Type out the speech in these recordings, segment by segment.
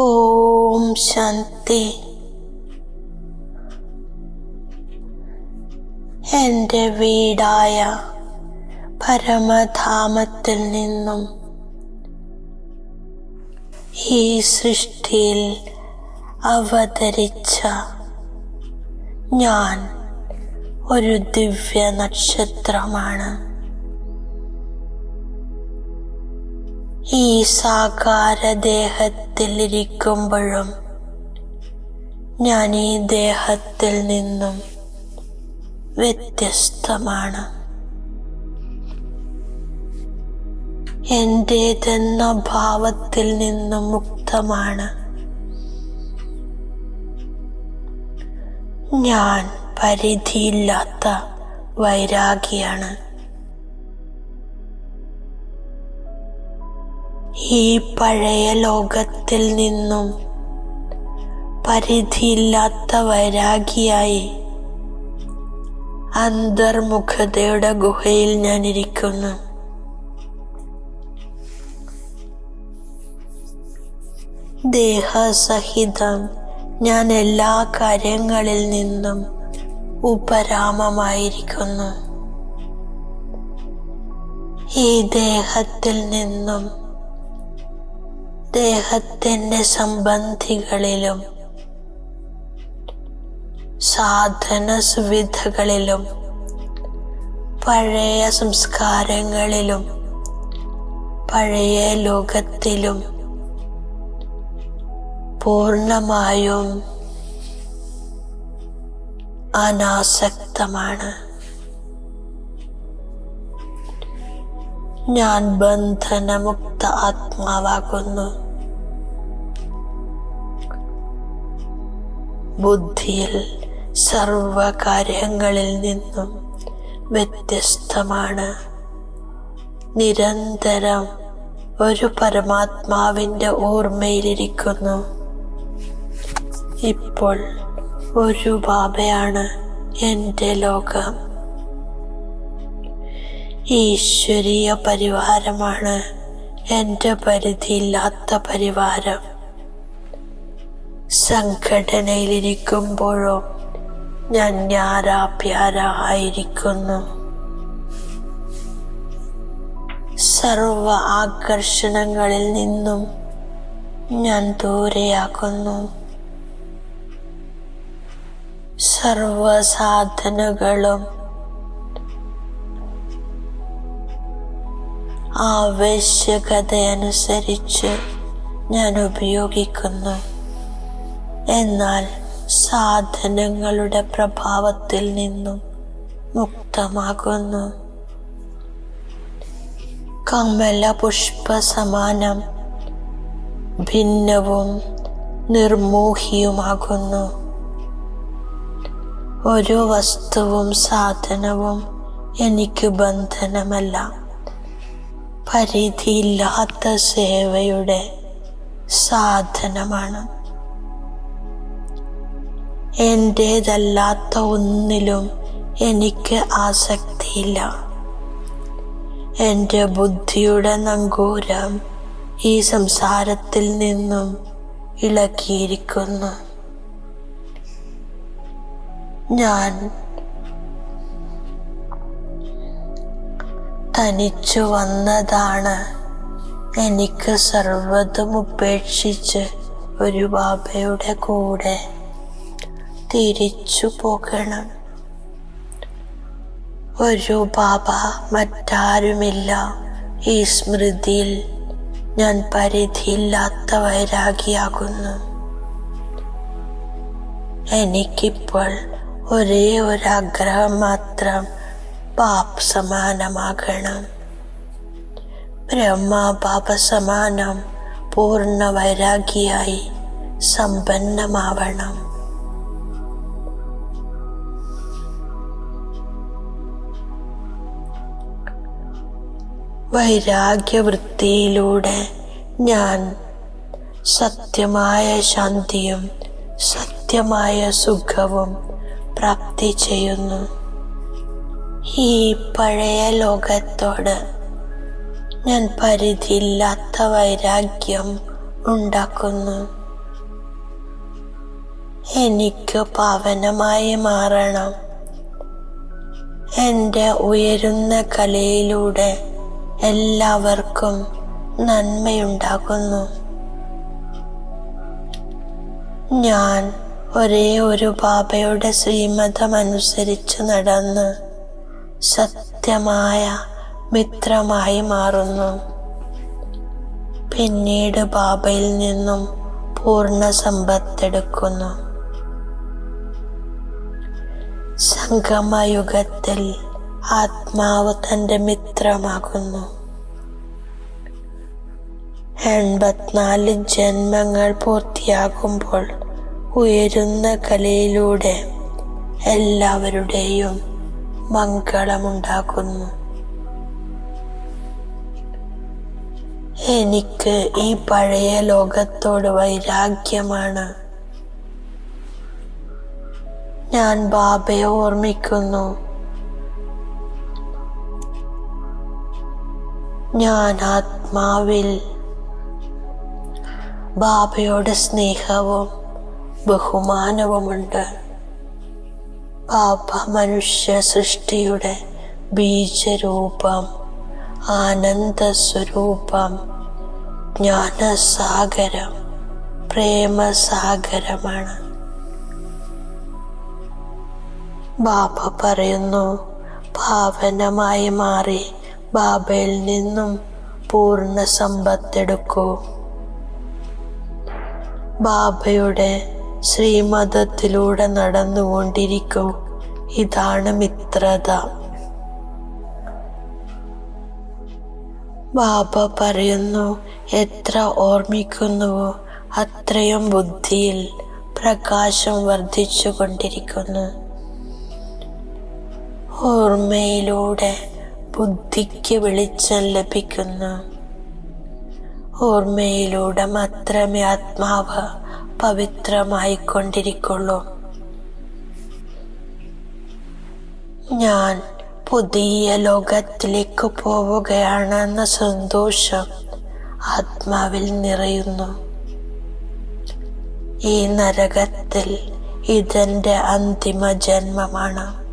ഓം ശാന്തി. എന്റെ വീടായ പരമധാമത്തിൽ നിന്നും ഈ സൃഷ്ടിയിൽ അവതരിച്ച ഞാൻ ഒരു ദിവ്യ നക്ഷത്രമാണ് ഈ സാകാര ദേഹത്തിൽ ഇരിക്കുമ്പോഴും ഞാൻ ഈ ദേഹത്തിൽ നിന്നും വ്യത്യസ്തമാണ്. എന്റേതെന്ന ഭാവത്തിൽ നിന്നും മുക്തമാണ്. ഞാൻ പരിധിയില്ലാത്ത വൈരാഗിയാണ്. ഈ പഴയ ലോകത്തിൽ നിന്നും പരിധിയില്ലാത്ത വൈരാഗിയായി അന്തർമുഖതയുടെ ഗുഹയിൽ ഞാൻ ഇരിക്കുന്നു ദേഹസഹിതം ഞാൻ എല്ലാ കാര്യങ്ങളിൽ നിന്നും ഉപരാമമായിരിക്കുന്നു. ഈ ദേഹത്തിൽ നിന്നും ദേഹത്തിന്റെ സംബന്ധികളിലും സാധന സുവിധകളിലും പഴയ സംസ്കാരങ്ങളിലും പഴയ ലോകത്തിലും പൂർണമായും അനാസക്തമാണ്. ഞാൻ ബന്ധനമുക്ത ആത്മാവാകുന്നു. ബുദ്ധിയിൽ സർവകാര്യങ്ങളിൽ നിന്നും വ്യത്യസ്തമാണ്. നിരന്തരം ഒരു പരമാത്മാവിന്റെ ഓർമ്മയിലിരിക്കുന്നു. ഇപ്പോൾ ഒരു ബാബയാണ് എന്റെ ലോകം. ഈശ്വരീയ പരിവാരമാണ് എന്റെ പരിധിയില്ലാത്ത പരിവാരം. സംഘടനയിലിരിക്കുമ്പോഴോ ഞാൻ ഞാരാ പ്യാര ആയിരിക്കുന്നു സർവ ആകർഷണങ്ങളിൽ നിന്നും ഞാൻ ദൂരെയാക്കുന്നു സർവ സാധനകളും ആവശ്യകതയനുസരിച്ച് ഞാൻ ഉപയോഗിക്കുന്നു. എന്നാൽ സാധനങ്ങളുടെ പ്രഭാവത്തിൽ നിന്നും മുക്തമാകുന്നു. കമല പുഷ്പ സമാനം ഭിന്നവും നിർമോഹിയുമാകുന്നു. ഒരു വസ്തുവും സാധനവും എനിക്ക് ബന്ധനമല്ല. പരിധിയില്ലാത്ത സേവയുടെ സാധനമാണ്. എന്റേതല്ലാത്ത ഒന്നിലും എനിക്ക് ആസക്തിയില്ല. എന്റെ ബുദ്ധിയുടെ നങ്കൂരം ഈ സംസാരത്തിൽ നിന്നും ഇളക്കിയിരിക്കുന്നു ഞാൻ തനിച്ചു വന്നതാണ് എനിക്ക് സർവതും ഉപേക്ഷിച്ച് ഒരു ബാബയുടെ കൂടെ. തിരിച്ചു പോകണം. ഒരു ബാബ മറ്റാരുമില്ല. ഈ സ്മൃതിയിൽ ഞാൻ പരിധിയില്ലാത്ത വൈരാഗിയാകുന്നു എനിക്കിപ്പോൾ ഒരേ ഒരു ആഗ്രഹം മാത്രം പാപ് സമാനമാകണം. ബ്രഹ്മ പാപ സമാനം പൂർണ വൈരാഗിയായി സമ്പന്നമാവണം. വൈരാഗ്യവൃത്തിയിലൂടെ ഞാൻ സത്യമായ ശാന്തിയും സത്യമായ സുഖവും പ്രാപ്തി ചെയ്യുന്നു. ഈ പഴയ ലോകത്തോട് ഞാൻ പരിധിയില്ലാത്ത വൈരാഗ്യം ഉണ്ടാക്കുന്നു. എനിക്ക് പാവനമായി മാറണം. എന്റെ ഉയരുന്ന കലയിലൂടെ എല്ലാവർക്കും നന്മയുണ്ടാകുന്നു. ഞാൻ ഒരേ ഒരു ബാബയുടെ ശ്രീമതമനുസരിച്ച് നടന്ന് സത്യമായ മിത്രമായി മാറുന്നു. പിന്നീട് ബാബയിൽ നിന്നും പൂർണ സമ്പത്തെടുക്കുന്നു. സംഗമയുഗത്തിൽ ആത്മാവ് തന്റെ മിത്രമാകുന്നു. എൺപത്തിനാല് ജന്മങ്ങൾ പൂർത്തിയാകുമ്പോൾ ഉയരുന്ന കലയിലൂടെ എല്ലാവരുടെയും മംഗളമുണ്ടാകുന്നു. എനിക്ക് ഈ പഴയ ലോകത്തോട് വൈരാഗ്യമാണ്. ഞാൻ ബാബയെ ഓർമ്മിക്കുന്നു. ഞാൻ ആത്മാവിൽ ബാബയുടെ സ്നേഹവും ബഹുമാനവുമുണ്ട്. ബാബ മനുഷ്യ സൃഷ്ടിയുടെ ബീജരൂപം ആനന്ദസ്വരൂപം ജ്ഞാനസാഗരം പ്രേമസാഗരമാണ്. ബാബ പറയുന്നു ഭാവനമായി മാറി ബാബയിൽ നിന്നും പൂർണ സമ്പത്തെടുക്കൂ. ബാബയുടെ ശ്രീമതത്തിലൂടെ നടന്നുകൊണ്ടിരിക്കൂ. ഇതാണ് മിത്രത. ബാബ പറയുന്നു എത്ര ഓർമ്മിക്കുന്നുവോ അത്രയും ബുദ്ധിയിൽ പ്രകാശം വർദ്ധിച്ചു കൊണ്ടിരിക്കുന്നു ഓർമ്മയിലൂടെ ബുദ്ധിക്ക് വെളിച്ചം ലഭിക്കുന്നു ഓർമ്മയിലൂടെ മാത്രമേ ആത്മാവ് പവിത്രമായിക്കൊണ്ടിരിക്കുള്ളൂ. ഞാൻ പുതിയ ലോകത്തിലേക്ക് പോവുകയാണെന്ന സന്തോഷം ആത്മാവിൽ നിറയുന്നു. ഈ നരകത്തിൽ ഇതെന്റെ അന്തിമ ജന്മമാണ്.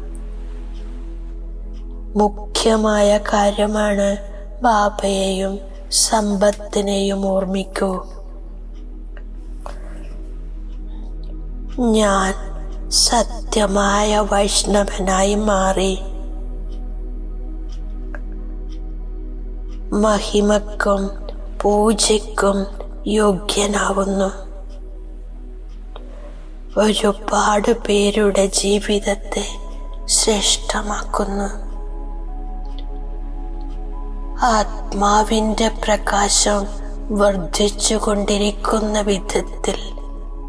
മുഖ്യമായ കാര്യമാണ് ബാബയെയും സമ്പത്തിനെയും ഓർമ്മിക്കൂ. ഞാൻ സത്യമായ വൈഷ്ണവനായി മാറി. മഹിമക്കും പൂജയ്ക്കും യോഗ്യനാവുന്നു. ഒരുപാട് പേരുടെ ജീവിതത്തെ ശ്രേഷ്ഠമാക്കുന്നു. ആത്മാവിന്റെ പ്രകാശം വർദ്ധിച്ചു കൊണ്ടിരിക്കുന്ന വിധത്തിൽ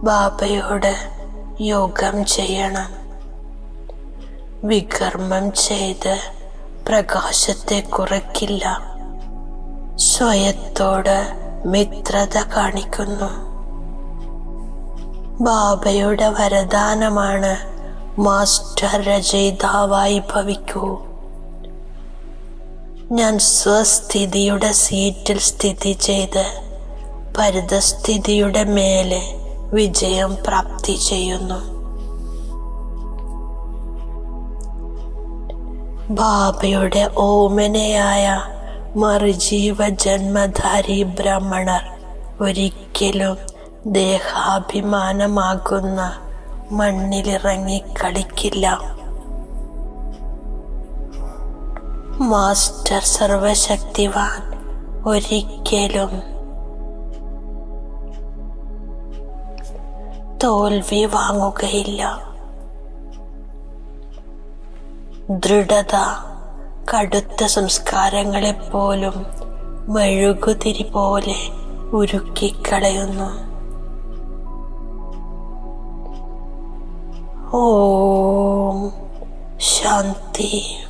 ബാബയോട് യോഗം ചെയ്യണം. വികർമ്മം ചെയ്ത് പ്രകാശത്തെ കുറയ്ക്കില്ല. സ്വയത്തോട് മിത്രത കാണിക്കുന്നു. ബാബയുടെ വരദാനമാണ് മാസ്റ്റർ രചയിതാവായി ഭവിക്കൂ. ഞാൻ സ്വസ്ഥിതിയുടെ സീറ്റിൽ സ്ഥിതി ചെയ്ത് പരിതസ്ഥിതിയുടെ മേലെ വിജയം പ്രാപ്തി ചെയ്യുന്നു. ബാബയുടെ ഓമനയായ മറുജീവ ജന്മധാരി ബ്രാഹ്മണർ ഒരിക്കലും ദേഹാഭിമാനമാകുന്ന മണ്ണിലിറങ്ങി കളിക്കില്ല. മാസ്റ്റർ സർവശക്തിവാൻ ഒരിക്കലും. തോൽവി വാങ്ങുകയില്ല. ദൃഢത കടുത്ത സംസ്കാരങ്ങളെപ്പോലും മെഴുകുതിരി പോലെ ഉരുക്കിക്കളയുന്നു. ഓ ശാന്തി.